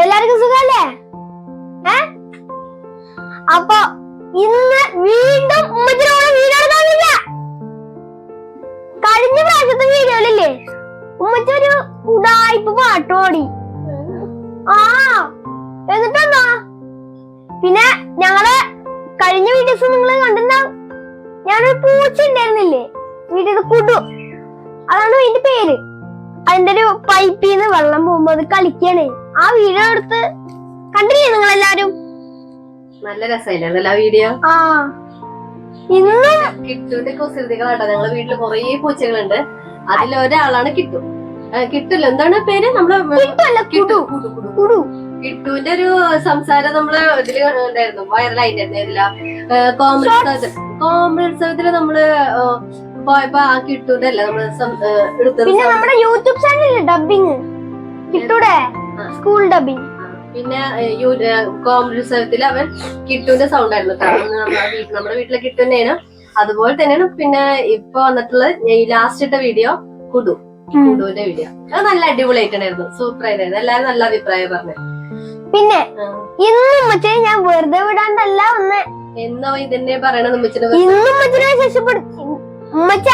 എല്ലാവർക്കും സുഖല്ലേ? അപ്പൊ ഇന്ന് വീണ്ടും ഉമ്മച്ചിനോട് എടുക്കാനില്ല. കഴിഞ്ഞ പ്രാവശ്യത്തെ വീഡിയോയിലല്ലേ ഉമ്മച്ചി ഒരു ഉടായ്പ പാട്ടോടി പാടി. ആ എന്നിട്ടെന്താ? പിന്നെ ഞങ്ങൾ കഴിഞ്ഞ വീഡിയോസ് നിങ്ങൾ കണ്ടിട്ടുണ്ടാവും ഞാനൊരു പൂച്ച ഉണ്ടായിരുന്നില്ലേ? വീട്ടിൽ കുടു. അതാണ് അതിന്റെ പേര്. അതിന്റെ ഒരു പൈപ്പിന്ന് വെള്ളം പോകുമ്പോ അത് കളിക്കാണ്. ആ വീഡിയോ എടുത്ത് കണ്ടില്ലേ നിങ്ങൾ എല്ലാരും നല്ല രസമില്ലായിരുന്നല്ലോ ആ വീഡിയോ ആ. ഇന്ന് കിട്ടുവിന്റെ കുസൃതികളാട്ടോ. ഞങ്ങളെ വീട്ടിൽ കുറേ പൂച്ചകളുണ്ട്. അതിലൊരാളാണ് കിട്ടു. കിട്ടില്ല. എന്താണ് പേര്? നമ്മൾ കിട്ടു. കുടു. കുടു, കുടു. കുടു കിട്ടുവിന്റെ ഒരു സംസാരം നമ്മൾ ഇതിൽ ഉണ്ടായിരുന്നു. വൈറലായിട്ടുണ്ടായിരുന്നു ഇതില. കോമഡി ഉത്സവത്തിൽ നമ്മൾ പോയപ്പോ ആ കിട്ടൂടെ അല്ലേ നമ്മൾ എടുത്തത് പിന്നെ നമ്മുടെ യൂട്യൂബ് ചാനലിൽ ഡബിങ് കിട്ടൂടെ. സ്കൂൾ ഡബിങ് പിന്നെ കോമഡി റിസർവത്തിൽ അവൻ കിട്ടുവിന്റെ സൗണ്ട് ആയിരുന്നു. കാരണം നമ്മുടെ വീട്ടിലെ കിട്ടു തന്നെയാണ്. അതുപോലെ തന്നെയാണ് പിന്നെ ഇപ്പൊ വന്നിട്ടുള്ള ഈ ലാസ്റ്റ് ഇട്ട വീഡിയോ കുടു. കുടുവിന്റെ വീഡിയോ അത് നല്ല അടിപൊളിയായിട്ടുണ്ടായിരുന്നു സൂപ്പർ ആയിട്ടായിരുന്നു. എല്ലാരും നല്ല അഭിപ്രായം പറഞ്ഞു. പിന്നെ ഇന്നും ഞാൻ വെറുതെ വിടാണ്ടല്ല ഒന്ന് എന്നോ ഇതന്നെ പറയണത് ഇന്നും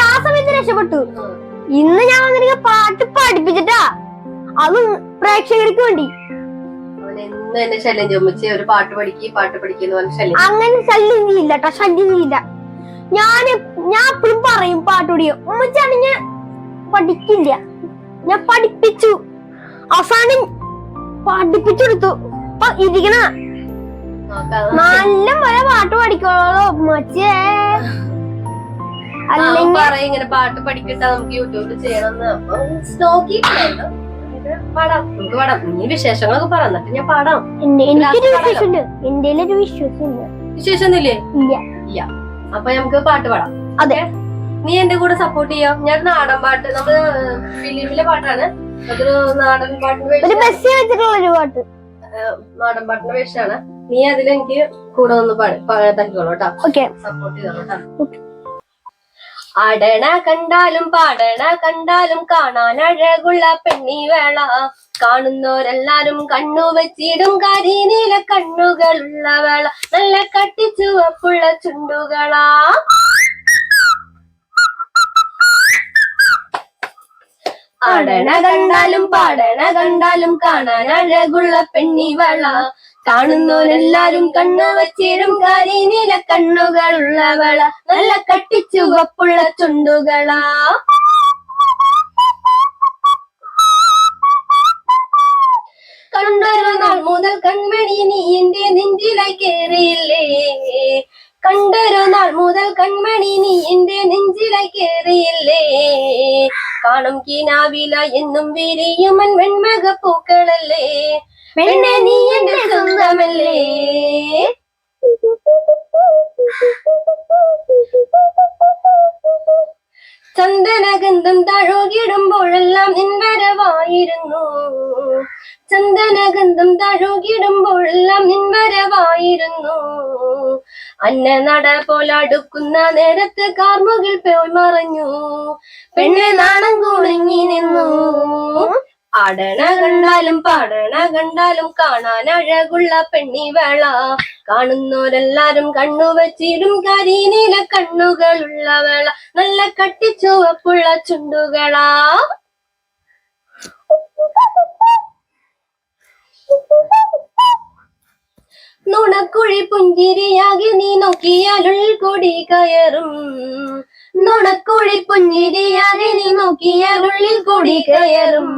ആ സമയത്ത് രക്ഷപ്പെട്ടു. ഇന്ന് ഞാൻ വന്നിരിക്കുന്ന പാട്ട് പഠിപ്പിച്ചിട്ടാ. അതും പ്രേക്ഷകർക്ക് വേണ്ടി. എന്ന് ശല്യം ഒരു പാട്ട് പഠിക്ക് പാട്ട് പഠിക്കുന്ന അങ്ങനെ ശല്യം ചെയ്യില്ല കേട്ടോ ശല്യം ചെയ്യില്ല ഞാൻ ഞാൻ എപ്പോഴും പറയും പാട്ടുടിയോ ഉമ്മച്ചാണെങ്കിൽ പഠിക്കില്ല. ഞാൻ പഠിപ്പിച്ചു. അവസാനം പഠിപ്പിച്ചെടുത്തു. അപ്പൊ ഇരിക്കണ നല്ല പോലെ പാട്ട് പഠിക്കോളൂ ഉമ്മച്ചേ. അല്ലെങ്കിൽ പാട്ട് പഠിക്കട്ടെ നമുക്ക് യൂട്യൂബിൽ ചെയ്യണം പാടാം നമുക്ക് പാടാം നീ വിശേഷങ്ങളൊക്കെ പറ എന്നിട്ട് ഞാൻ പാടാം. എനിക്കൊരു എന്റെ ഒരു വിശേഷമൊന്നുമില്ലേ? ഇല്ല. അപ്പൊ നമുക്ക് പാട്ട് പാടാം. അതെ. നീ എന്റെ കൂടെ സപ്പോർട്ട് ചെയ്യാം? ഞാൻ നാടൻ പാട്ട് നമ്മൾ ഫിലിമിലെ പാട്ടാണ്. അതൊരു നാടൻ പാട്ടിന് പാട്ട്. നാടൻ പാട്ടിന് വേഷമാണ് നീ അതിലെനിക്ക് കൂടെ ഒന്ന് പാടി തട്ടിക്കോളൂ കേട്ടോ. സപ്പോർട്ട് ചെയ്തോളൂ കേട്ടോ. അടണ കണ്ടാലും പാടണ കണ്ടാലും കാണാൻ അഴകുള്ള പെണ്ണി വേള കാണുന്നോരെല്ലാരും കണ്ണു വെച്ചിടും കരിനീല കണ്ണുകളുള്ള വേള നല്ല കട്ടിച്ചുവപ്പുള്ള ചുണ്ടുകളാ. അടണ കണ്ടാലും പാടണ കണ്ടാലും കാണാൻ അഴകുള്ള പെണ്ണി വേള കാണുന്നവരെല്ലാരും കണ്ണു വച്ചിടും കരിനീല കണ്ണുകളുള്ളവള നല്ല കട്ടിച്ചുവപ്പുള്ള ചുണ്ടുകളാ. കണ്ടൊരു നാൾ മുതൽ കൺമണി നീ എന്റെ നെഞ്ചിലായി കേറിയില്ലേ. കണ്ടൊരു നാൾ മുതൽ കൺമണി നീ എന്റെ നെഞ്ചിലായി കേറിയില്ലേ. കാണും കീനാവില എന്നും വിരിയുമൻ വെൺമക പൂക്കളല്ലേ? പെണ്ണെ നീ എന്റെ സ്വന്തമല്ലേ? ചന്ദനഗന്ധം തഴുകിടുമ്പോഴെല്ലാം നിൻവരവായിരുന്നു ചന്ദനഗന്ധം തഴുകിടുമ്പോഴെല്ലാം നിൻ വരവായിരുന്നു. അന്ന നട പോലടുക്കുന്ന നേരത്ത് കാർമുകിൽ പോയി മറഞ്ഞു. പെണ്ണ് നാണം കുണുങ്ങി നിന്നു. അടണ കണ്ടാലും പാടണ കണ്ടാലും കാണാൻ അഴകുള്ള പെണ്ണി വേള കാണുന്നോരെല്ലാരും കണ്ണു വച്ചിടും കരിനീല കണ്ണുകളുള്ള വേള. നല്ല കട്ടിച്ചുവപ്പുള്ള ചുണ്ടുകളാ നുണക്കുഴി പുഞ്ചിരിയാകെ നീ നോക്കിയാലുൾ കൊടി കയറും. നുണക്കുഴി പുഞ്ചിരിയാകെ നീ നോക്കിയാലുള്ളിൽ കൊടി കയറും.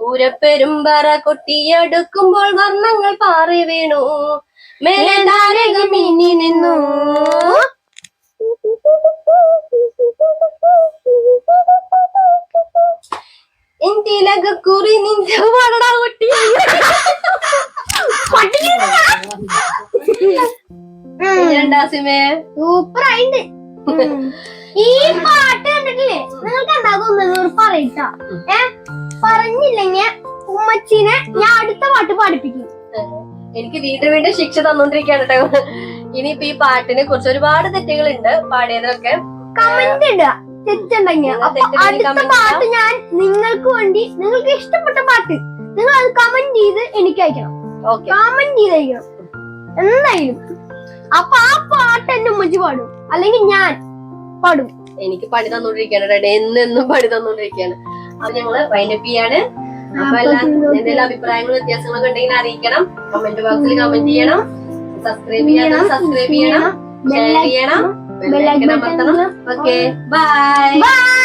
പൂരപ്പെരുമ്പറ കൊട്ടിയെടുക്കുമ്പോൾ വർണങ്ങൾ പാറി വീണു. മേലെ താരകം മിന്നി നിന്നു. ഇന്ത്യയിലൊക്കെ കുറി നിന്റെ വളടാ കൊട്ടി. രണ്ടാസിമേ സൂപ്പർ ആയിട്ട് ഈ പാട്ട് കണ്ടിട്ടില്ലേ? നിങ്ങൾക്ക് എന്താകുന്നത് പറയട്ടാ. ഏ? പറഞ്ഞില്ലെങ്കിൽ ഉമ്മച്ചിനെ ഞാൻ അടുത്ത പാട്ട് പാടിപ്പിക്കും. എനിക്ക് വീണ്ടും വീണ്ടും ശിക്ഷ തന്നോണ്ടിരിക്കാണ് കേട്ടോ ഇനിയിപ്പോ ഈ പാട്ടിനെ കുറിച്ച് ഒരുപാട് തെറ്റുകളുണ്ട് പാടിയതൊക്കെ കമന്റ് ഇടുക തെറ്റുണ്ടെങ്കിൽ അടുത്ത പാട്ട് ഞാൻ നിങ്ങൾക്ക് വേണ്ടി നിങ്ങൾക്ക് ഇഷ്ടപ്പെട്ട പാട്ട് നിങ്ങൾ അത് കമന്റ് ചെയ്ത് എനിക്ക് അയക്കണം. കമന്റ് ചെയ്ത് അയക്കണം. എന്തായാലും. അപ്പൊ ആ പാട്ട് എന്റെ ഉമ്മച്ചി പാടും. അല്ലെങ്കിൽ ഞാൻ പാടും. എനിക്ക് പണി തന്നോണ്ടിരിക്കാണ് എന്നെന്നും പണി തന്നോണ്ടിരിക്കാണ് അപ്പൊ ഞങ്ങൾ വൈൻഡപ്പ് ചെയ്യാണ്. അപ്പൊ എല്ലാം എന്തെങ്കിലും അഭിപ്രായങ്ങളും വ്യത്യാസങ്ങളൊക്കെ ഉണ്ടെങ്കിൽ അറിയിക്കണം. കമന്റ് ബോക്സിൽ കമന്റ് ചെയ്യണം. സബ്സ്ക്രൈബ് ചെയ്യണം സബ്സ്ക്രൈബ് ചെയ്യണം. ഷെയർ ചെയ്യണം. ബെല്ലൈക്കൺ അമർത്തണം. Okay bye bye